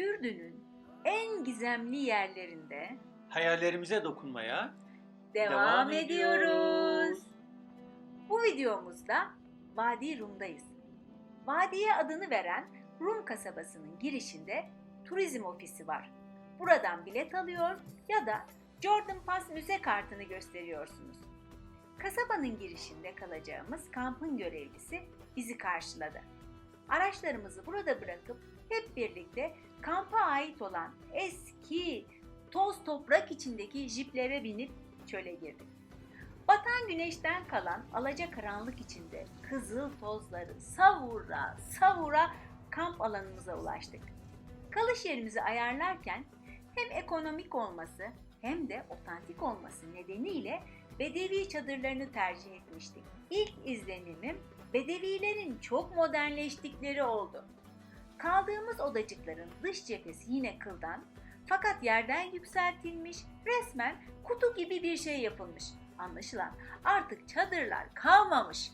Ürdün'ün en gizemli yerlerinde Hayallerimize dokunmaya devam, Devam ediyoruz. Bu videomuzda Vadi Rum'dayız. Vadiye adını veren Rum kasabasının girişinde turizm ofisi var. Buradan bilet alıyor ya da Jordan Pass müze kartını gösteriyorsunuz. Kasabanın girişinde kalacağımız kampın görevlisi bizi karşıladı. Araçlarımızı burada bırakıp hep birlikte kampa ait olan eski toz toprak içindeki jiplere binip çöle girdik. Batan güneşten kalan alacakaranlık içinde kızıl tozları savura savura kamp alanımıza ulaştık. Kalış yerimizi ayarlarken hem ekonomik olması hem de otantik olması nedeniyle Bedevi çadırlarını tercih etmiştik. İlk izlenimim Bedevilerin çok modernleştikleri oldu. Kaldığımız odacıkların dış cephesi yine kıldan fakat yerden yükseltilmiş, resmen kutu gibi bir şey yapılmış. Anlaşılan artık çadırlar kalmamış.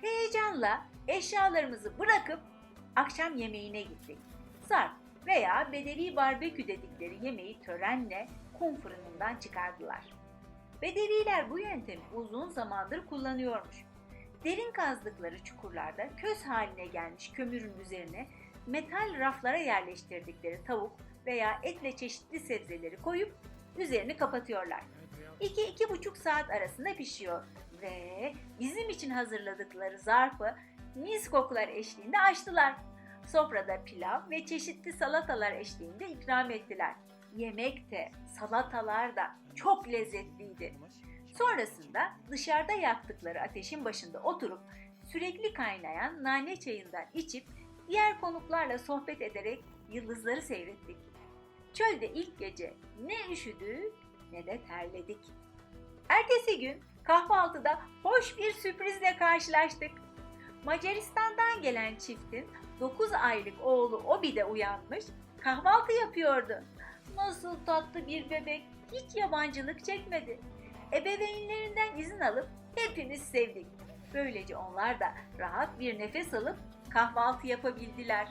Heyecanla eşyalarımızı bırakıp akşam yemeğine gittik. Sarp veya bedevi barbekü dedikleri yemeği törenle kum fırınından çıkardılar. Bedeviler bu yöntemi uzun zamandır kullanıyormuş. Derin kazdıkları çukurlarda köz haline gelmiş kömürün üzerine metal raflara yerleştirdikleri tavuk veya etle çeşitli sebzeleri koyup üzerini kapatıyorlar. 2-2,5 saat arasında pişiyor ve bizim için hazırladıkları zarfı mis kokular eşliğinde açtılar. Sofrada pilav ve çeşitli salatalar eşliğinde ikram ettiler. Yemek de, salatalar da çok lezzetliydi. Sonrasında dışarıda yaktıkları ateşin başında oturup sürekli kaynayan nane çayından içip diğer konuklarla sohbet ederek yıldızları seyrettik. Çölde ilk gece ne üşüdük ne de terledik. Ertesi gün kahvaltıda hoş bir sürprizle karşılaştık. Macaristan'dan gelen çiftin 9 aylık oğlu Obi de uyanmış, kahvaltı yapıyordu. Nasıl tatlı bir bebek, hiç yabancılık çekmedi. Ebeveynlerinden izin alıp hepimiz sevdik. Böylece onlar da rahat bir nefes alıp kahvaltı yapabildiler.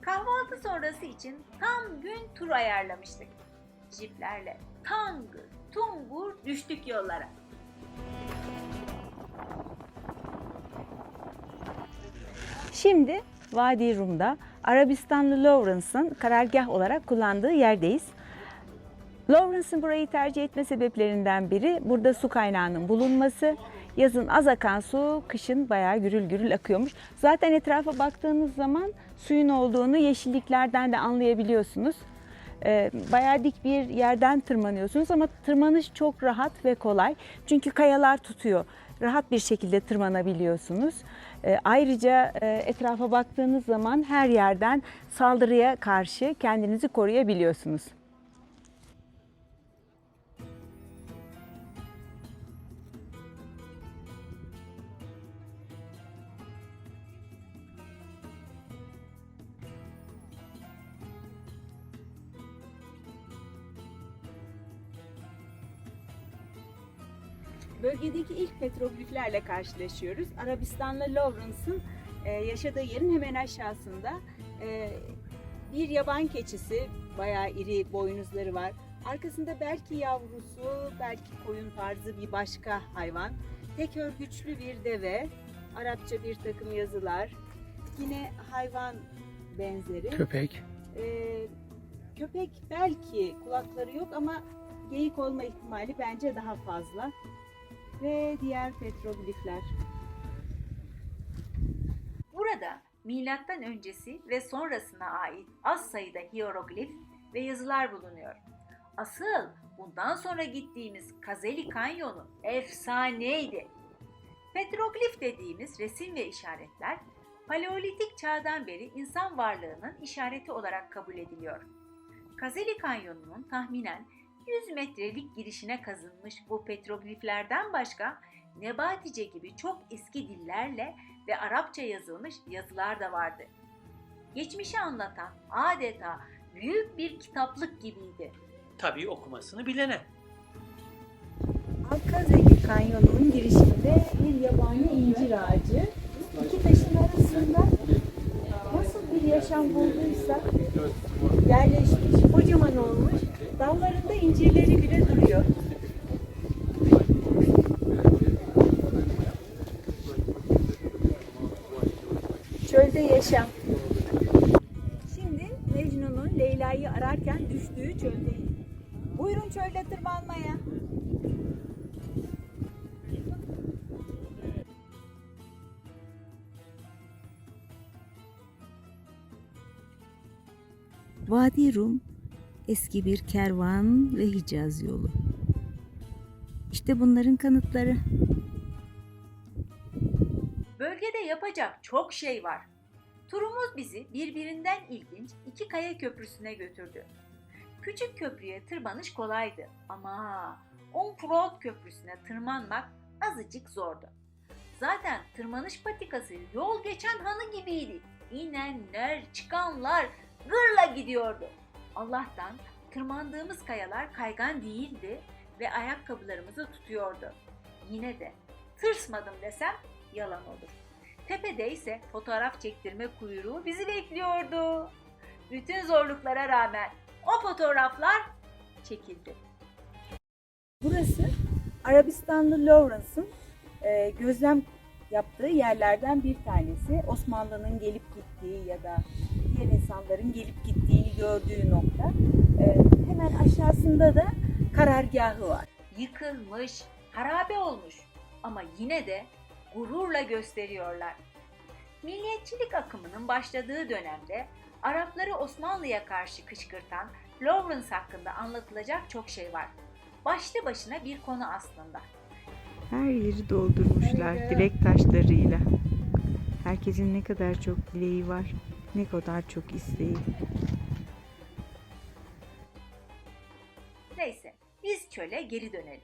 Kahvaltı sonrası için tam gün tur ayarlamıştık. Jiplerle tangır tungur düştük yollara. Şimdi Vadi Rum'da Arabistanlı Lawrence'ın karargah olarak kullandığı yerdeyiz. Lawrence'ın burayı tercih etme sebeplerinden biri burada su kaynağının bulunması. Yazın az akan su, kışın bayağı gürül gürül akıyormuş. Zaten etrafa baktığınız zaman suyun olduğunu yeşilliklerden de anlayabiliyorsunuz. Ee, bayağı dik bir yerden tırmanıyorsunuz ama tırmanış çok rahat ve kolay. Çünkü kayalar tutuyor. Rahat bir şekilde tırmanabiliyorsunuz. Ee, ayrıca e, etrafa baktığınız zaman her yerden saldırıya karşı kendinizi koruyabiliyorsunuz. Bölgedeki ilk petrogliflerle karşılaşıyoruz. Arabistanlı Lawrence'ın e, yaşadığı yerin hemen aşağısında e, bir yaban keçisi, bayağı iri boynuzları var. Arkasında belki yavrusu, belki koyun tarzı bir başka hayvan. Tek örgüçlü bir deve, Arapça bir takım yazılar. Yine hayvan benzeri. köpek. Ee, köpek belki kulakları yok ama geyik olma ihtimali bence daha fazla. Ve diğer petroglifler. Burada milattan öncesi ve sonrasına ait az sayıda hieroglif ve yazılar bulunuyor. Asıl bundan sonra gittiğimiz Kazeli Kanyonu efsaneydi. Petroglif dediğimiz resim ve işaretler Paleolitik çağdan beri insan varlığının işareti olarak kabul ediliyor. Kazeli Kanyonu'nun tahminen 100 metrelik girişine kazınmış bu petrogliflerden başka Nebatice gibi çok eski dillerle ve Arapça yazılmış yazılar da vardı. Geçmişi anlatan adeta büyük bir kitaplık gibiydi. Tabii okumasını bilene. Alkazeli Kanyonu'nun girişinde bir yabani incir ağacı. İki taşın arasında nasıl bir yaşam bulduysa yerleşmiş, kocaman olmuş. Dallarında incirleri bile duruyor. Çölde yaşam. Şimdi Mecnun'un Leyla'yı ararken düştüğü çöldeyiz. Buyurun çölde tırmanmaya. Vadi Rum eski bir kervan ve Hicaz yolu. İşte bunların kanıtları. Bölgede yapacak çok şey var. Turumuz bizi birbirinden ilginç iki kaya köprüsüne götürdü. Küçük köprüye tırmanış kolaydı ama Umfrod köprüsüne tırmanmak azıcık zordu. Zaten tırmanış patikası yol geçen hanı gibiydi. İnenler, çıkanlar gırla gidiyordu. Allah'tan tırmandığımız kayalar kaygan değildi ve ayakkabılarımızı tutuyordu. Yine de tırsmadım desem yalan olur. Tepede ise fotoğraf çektirme kuyruğu bizi bekliyordu. Bütün zorluklara rağmen o fotoğraflar çekildi. Burası Arabistanlı Lawrence'ın e, gözlem yaptığı yerlerden bir tanesi. Osmanlı'nın gelip gittiği ya da diğer insanların gelip gittiğini gördüğü nokta. E, hemen aşağısında da karargahı var. Yıkılmış, harabe olmuş ama yine de gururla gösteriyorlar. Milliyetçilik akımının başladığı dönemde Arapları Osmanlı'ya karşı kışkırtan Lawrence hakkında anlatılacak çok şey var. Başlı başına bir konu aslında. Her yeri doldurmuşlar dilek taşlarıyla. Herkesin ne kadar çok dileği var, ne kadar çok isteği. Neyse, biz çöle geri dönelim.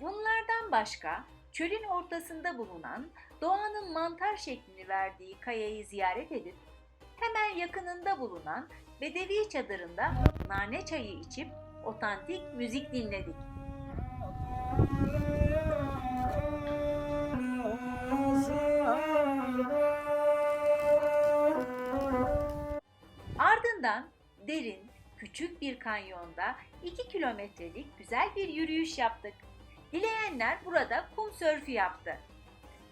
Bunlardan başka çölün ortasında bulunan doğanın mantar şeklini verdiği kayayı ziyaret edip hemen yakınında bulunan Bedevi çadırında nane çayı içip otantik müzik dinledik. Ardından derin, küçük bir kanyonda 2 kilometrelik güzel bir yürüyüş yaptık. Dileyenler burada kum sörfü yaptı.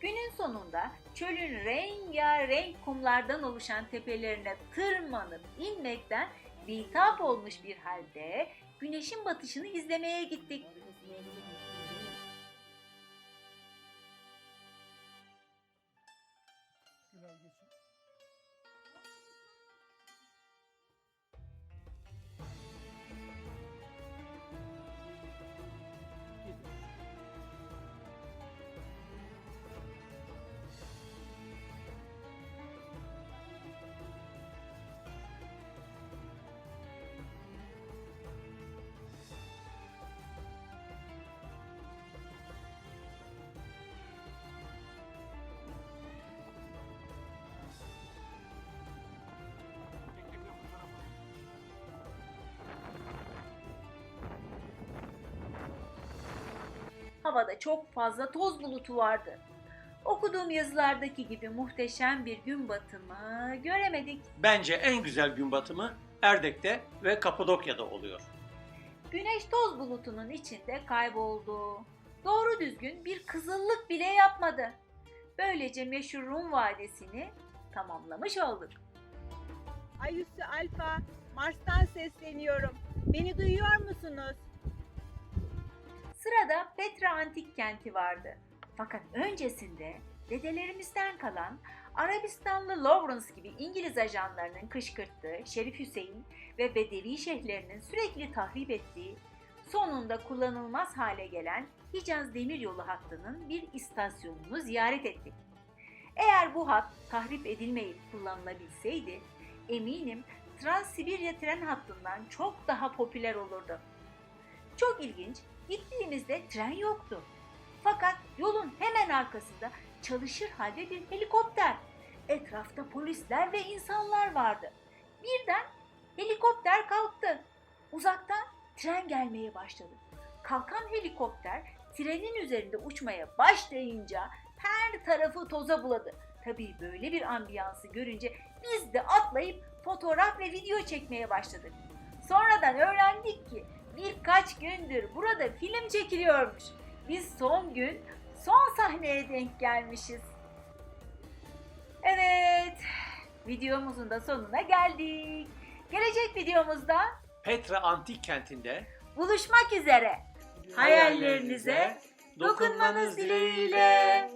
Günün sonunda çölün rengarenk kumlardan oluşan tepelerine tırmanıp inmekten bitap olmuş bir halde güneşin batışını izlemeye gittik. Havada çok fazla toz bulutu vardı. Okuduğum yazılardaki gibi muhteşem bir gün batımı göremedik. Bence en güzel gün batımı Erdek'te ve Kapadokya'da oluyor. Güneş toz bulutunun içinde kayboldu. Doğru düzgün bir kızıllık bile yapmadı. Böylece meşhur Rum Vadisi'ni tamamlamış olduk. Ayüsü Alfa, Mars'tan sesleniyorum. Beni duyuyor musunuz? Sırada Petra Antik Kenti vardı. Fakat öncesinde dedelerimizden kalan Arabistanlı Lawrence gibi İngiliz ajanlarının kışkırttığı Şerif Hüseyin ve Bedevi şeyhlerinin sürekli tahrip ettiği, sonunda kullanılmaz hale gelen Hicaz Demiryolu hattının bir istasyonunu ziyaret ettik. Eğer bu hat tahrip edilmeyip kullanılabilseydi, eminim Trans-Sibirya tren hattından çok daha popüler olurdu. Çok ilginç, gittiğimizde tren yoktu. Fakat yolun hemen arkasında çalışır halde bir helikopter. Etrafta polisler ve insanlar vardı. Birden helikopter kalktı. Uzaktan tren gelmeye başladı. Kalkan helikopter trenin üzerinde uçmaya başlayınca her tarafı toza buladı. Tabii böyle bir ambiyansı görünce Biz de atlayıp fotoğraf ve video çekmeye başladık. Sonradan öğrendik ki birkaç gündür burada film çekiliyormuş. Biz son gün son sahneye denk gelmişiz. Evet, videomuzun da sonuna geldik. Gelecek videomuzda Petra Antik Kenti'nde buluşmak üzere. Hayallerinize dokunmanız dileğiyle.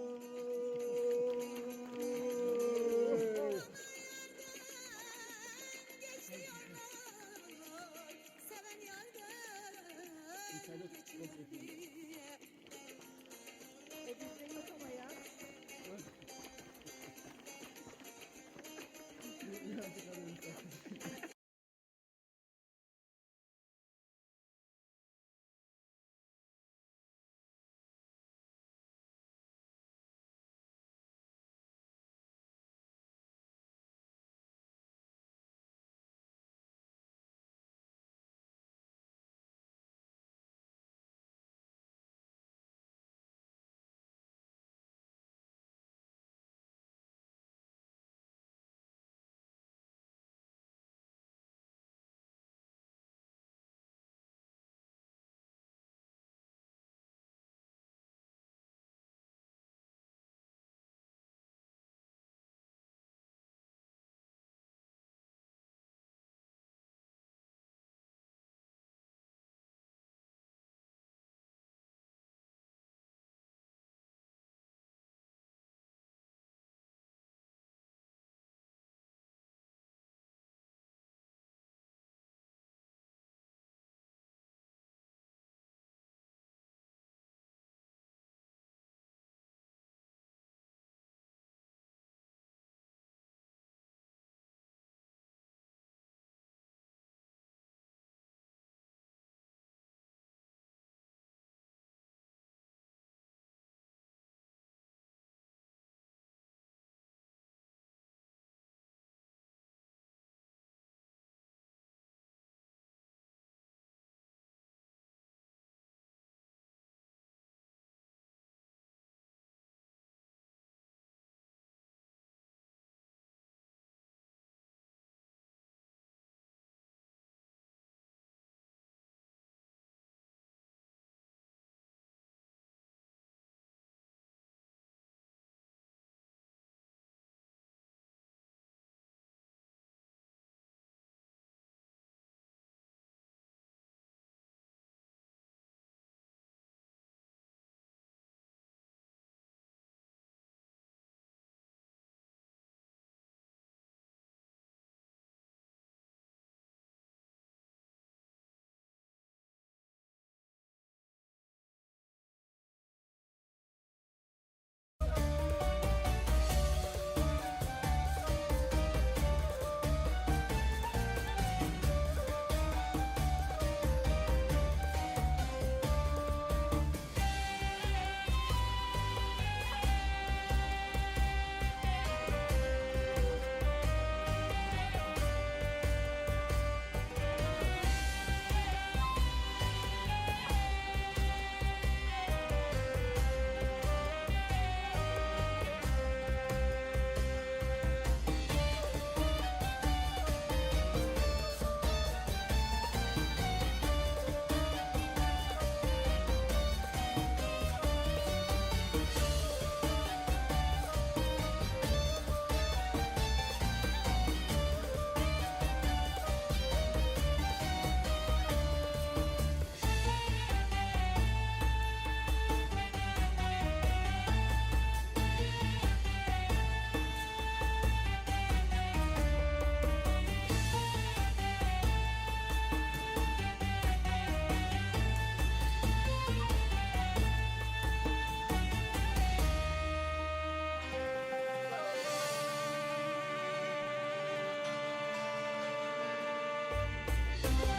you